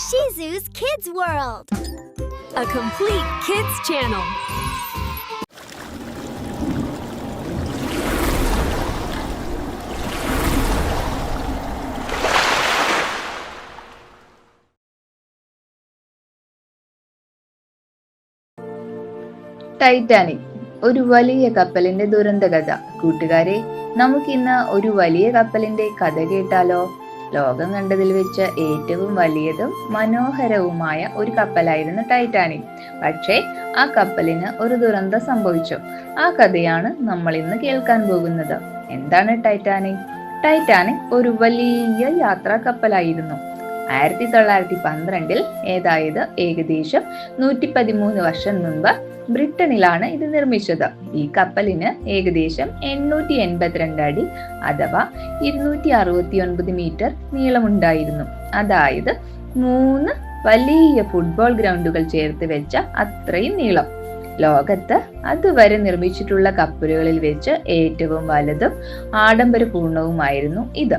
Shizu's Kids World. a complete kids channel. Titanic ഒരു വലിയ കപ്പലിന്റെ ദുരന്തകഥ കൂട്ടുകാരെ നമുക്കിന്ന് ഒരു വലിയ കപ്പലിന്റെ കഥ കേട്ടാലോ ലോകം കണ്ടതിൽ വെച്ച ഏറ്റവും വലിയതും മനോഹരവുമായ ഒരു കപ്പലായിരുന്നു ടൈറ്റാനിക്. പക്ഷേ ആ കപ്പലിന് ഒരു ദുരന്തം സംഭവിച്ചു. ആ കഥയാണ് നമ്മൾ ഇന്ന് കേൾക്കാൻ പോകുന്നത്. എന്താണ് ടൈറ്റാനിക്? ടൈറ്റാനിക് ഒരു വലിയ യാത്രാ കപ്പലായിരുന്നു. ആയിരത്തി തൊള്ളായിരത്തി പന്ത്രണ്ടിൽ ഏതായത് ഏകദേശം നൂറ്റി പതിമൂന്ന് വർഷം മുമ്പ് ബ്രിട്ടനിലാണ് ഇത് നിർമ്മിച്ചത്. ഈ കപ്പലിന് ഏകദേശം എണ്ണൂറ്റി എൺപത്തിരണ്ട് അടി അഥവാ ഇരുന്നൂറ്റി അറുപത്തി ഒൻപത് മീറ്റർ നീളമുണ്ടായിരുന്നു. അതായത് മൂന്ന് വലിയ ഫുട്ബോൾ ഗ്രൗണ്ടുകൾ ചേർത്ത് വെച്ച അത്രയും നീളം. ലോകത്ത് അതുവരെ നിർമ്മിച്ചിട്ടുള്ള കപ്പലുകളിൽ വെച്ച് ഏറ്റവും വലുതും ആഡംബരപൂർണവുമായിരുന്നു ഇത്.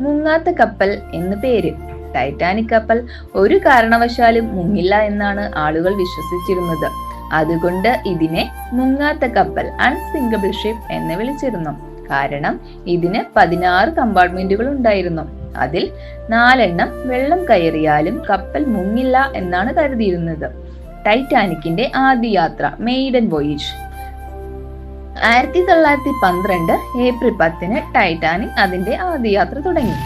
മുങ്ങാത്ത കപ്പൽ എന്ന് പേര്. ടൈറ്റാനിക് കപ്പൽ ഒരു കാരണവശാലും മുങ്ങില്ല എന്നാണ് ആളുകൾ വിശ്വസിച്ചിരുന്നത്. അതുകൊണ്ട് ഇതിനെ മുങ്ങാത്ത കപ്പൽ അൺസിങ്കബിൾ ഷിപ്പ് എന്ന് വിളിച്ചിരുന്നു. കാരണം ഇതിന് പതിനാറ് കമ്പാർട്ട്മെന്റുകൾ ഉണ്ടായിരുന്നു. അതിൽ നാലെണ്ണം വെള്ളം കയറിയാലും കപ്പൽ മുങ്ങില്ല എന്നാണ് കരുതിയിരുന്നത്. ടൈറ്റാനിക്കിന്റെ ആദ്യ യാത്ര മെയ്ഡൻ വോയിജ് ആയിരത്തി തൊള്ളായിരത്തി പന്ത്രണ്ട് ഏപ്രിൽ പത്തിന് ടൈറ്റാനിക് അതിന്റെ ആദ്യ യാത്ര തുടങ്ങി.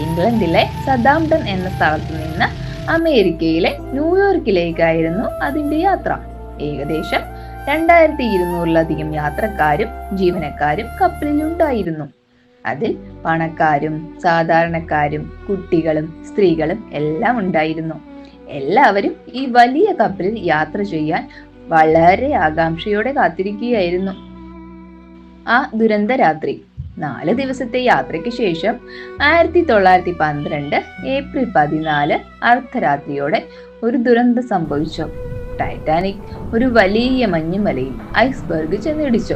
ഇംഗ്ലണ്ടിലെ സദാംപ്ടൺ എന്ന സ്ഥലത്ത് നിന്ന് അമേരിക്കയിലെ ന്യൂയോർക്കിലേക്കായിരുന്നു അതിന്റെ യാത്ര. ഏകദേശം രണ്ടായിരത്തി ഇരുന്നൂറിലധികം യാത്രക്കാരും ജീവനക്കാരും കപ്പലിലുണ്ടായിരുന്നു. അതിൽ പണക്കാരും സാധാരണക്കാരും കുട്ടികളും സ്ത്രീകളും എല്ലാം ഉണ്ടായിരുന്നു. എല്ലാവരും ഈ വലിയ കപ്പലിൽ യാത്ര ചെയ്യാൻ വളരെ ആകാംക്ഷയോടെ കാത്തിരിക്കുകയായിരുന്നു. ആ ദുരന്ത രാത്രി നാല് ദിവസത്തെ യാത്രയ്ക്ക് ശേഷം ആയിരത്തി തൊള്ളായിരത്തി പന്ത്രണ്ട് ഏപ്രിൽ പതിനാല് അർദ്ധരാത്രിയോടെ ഒരു ദുരന്തം സംഭവിച്ചു. ടൈറ്റാനിക് ഒരു വലിയ മഞ്ഞുമലയിൽ ഐസ്ബർഗ് ചെന്നിടിച്ചു.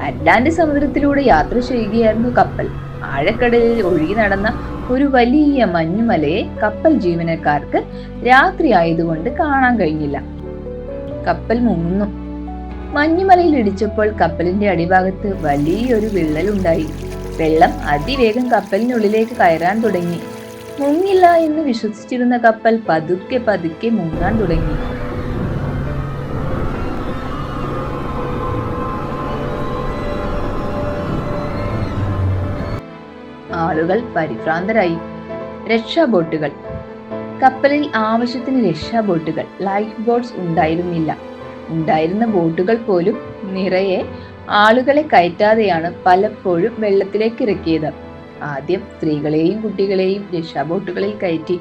അറ്റ്ലാന്റിക് സമുദ്രത്തിലൂടെ യാത്ര ചെയ്യുകയായിരുന്നു കപ്പൽ. ആഴക്കടലിൽ ഒഴുകി നടന്ന ഒരു വലിയ മഞ്ഞുമലയെ കപ്പൽ ജീവനക്കാർക്ക് രാത്രി ആയതുകൊണ്ട് കാണാൻ കഴിഞ്ഞില്ല. കപ്പൽ മുങ്ങുന്നു. മഞ്ഞുമലയിൽ ഇടിച്ചപ്പോൾ കപ്പലിന്റെ അടിഭാഗത്ത് വലിയൊരു വിള്ളൽ ഉണ്ടായി വെള്ളം അതിവേഗം കപ്പലിനുള്ളിലേക്ക് കയറാൻ തുടങ്ങി. മുങ്ങില്ല എന്ന് വിശ്വസിച്ചിരുന്ന കപ്പൽ പതുക്കെ പതുക്കെ മുങ്ങാൻ തുടങ്ങി. ആളുകൾ പരിഭ്രാന്തരായി. രക്ഷാ ബോട്ടുകൾ കപ്പലിൽ ആവശ്യത്തിന് രക്ഷാ ബോട്ടുകൾ ലൈഫ് ബോട്ട്സ് ഉണ്ടായിരുന്നില്ല. ഉണ്ടായിരുന്ന ബോട്ടുകൾ പോലും നിറയെ ആളുകളെ കയറ്റാതെയാണ് പലപ്പോഴും വെള്ളത്തിലേക്ക് ഇറക്കിയത്. ആദ്യം സ്ത്രീകളെയും കുട്ടികളെയും രക്ഷാബോട്ടുകളിൽ കയറ്റി.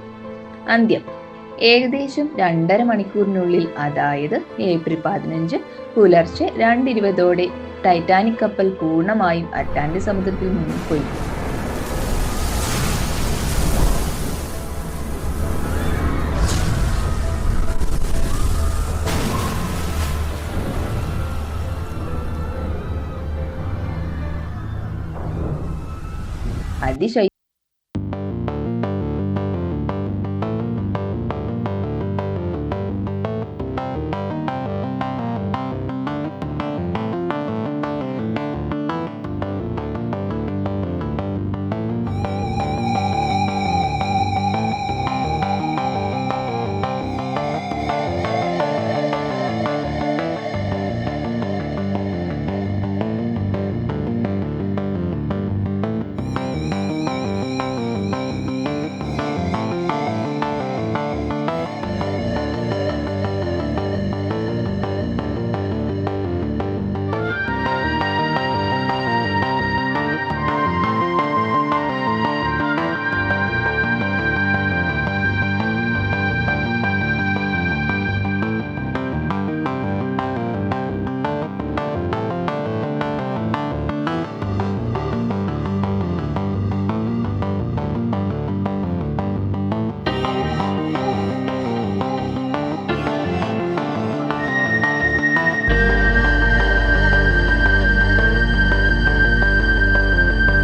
അന്ത്യം. ഏകദേശം രണ്ടര മണിക്കൂറിനുള്ളിൽ അതായത് ഏപ്രിൽ പതിനഞ്ച് പുലർച്ചെ രണ്ടിരുപതോടെ ടൈറ്റാനിക് കപ്പൽ പൂർണമായും അറ്റ്ലാന്റിക് സമുദ്രത്തിൽ മുങ്ങിപ്പോയി حدش